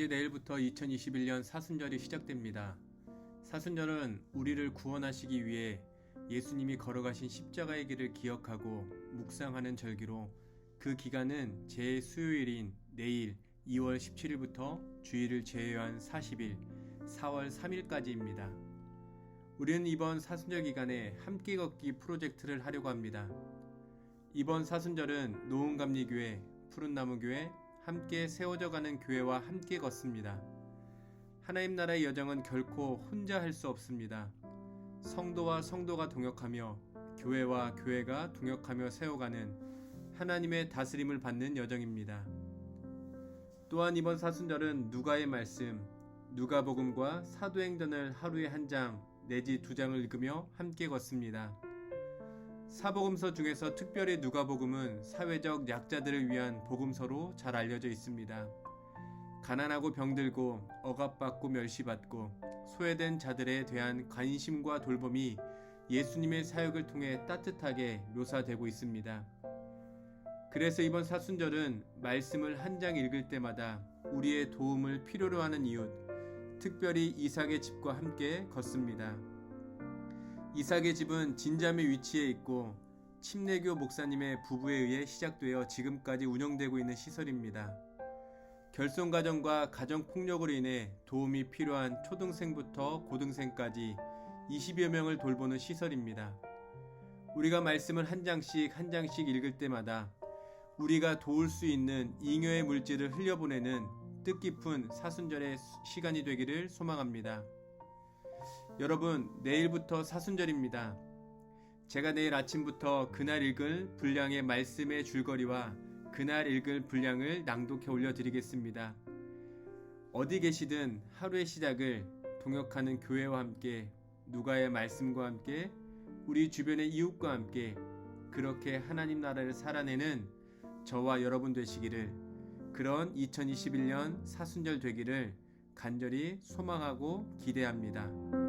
이제 내일부터 2021년 사순절이 시작됩니다. 사순절은 우리를 구원하시기 위해 예수님이 걸어가신 십자가의 길을 기억하고 묵상하는 절기로 그 기간은 제 수요일인 내일 2월 17일부터 주일을 제외한 40일, 4월 3일까지입니다. 우리는 이번 사순절 기간에 함께 걷기 프로젝트를 하려고 합니다. 이번 사순절은 노은감리교회, 푸른나무교회, 함께 세워져 가는 교회와 함께 걷습니다. 하나님 나라의 여정은 결코 혼자 할 수 없습니다. 성도와 성도가 동역하며 교회와 교회가 동역하며 세워가는 하나님의 다스림을 받는 여정입니다. 또한 이번 사순절은 누가의 말씀, 누가복음과 사도행전을 하루에 한 장 내지 두 장을 읽으며 함께 걷습니다. 사복음서 중에서 특별히 누가복음은 사회적 약자들을 위한 복음서로 잘 알려져 있습니다. 가난하고 병들고 억압받고 멸시받고 소외된 자들에 대한 관심과 돌봄이 예수님의 사역을 통해 따뜻하게 묘사되고 있습니다. 그래서 이번 사순절은 말씀을 한 장 읽을 때마다 우리의 도움을 필요로 하는 이웃, 특별히 이삭의 집과 함께 걷습니다. 이삭의 집은 진잠의 위치에 있고 침례교 목사님의 부부에 의해 시작되어 지금까지 운영되고 있는 시설입니다. 결손 가정과 가정 폭력으로 인해 도움이 필요한 초등생부터 고등생까지 20여 명을 돌보는 시설입니다. 우리가 말씀을 한 장씩 한 장씩 읽을 때마다 우리가 도울 수 있는 잉여의 물질을 흘려보내는 뜻깊은 사순절의 시간이 되기를 소망합니다. 여러분, 내일부터 사순절입니다. 제가 내일 아침부터 그날 읽을 분량의 말씀의 줄거리와 그날 읽을 분량을 낭독해 올려드리겠습니다. 어디 계시든 하루의 시작을 동역하는 교회와 함께 누가의 말씀과 함께 우리 주변의 이웃과 함께 그렇게 하나님 나라를 살아내는 저와 여러분 되시기를 그런 2021년 사순절 되기를 간절히 소망하고 기대합니다.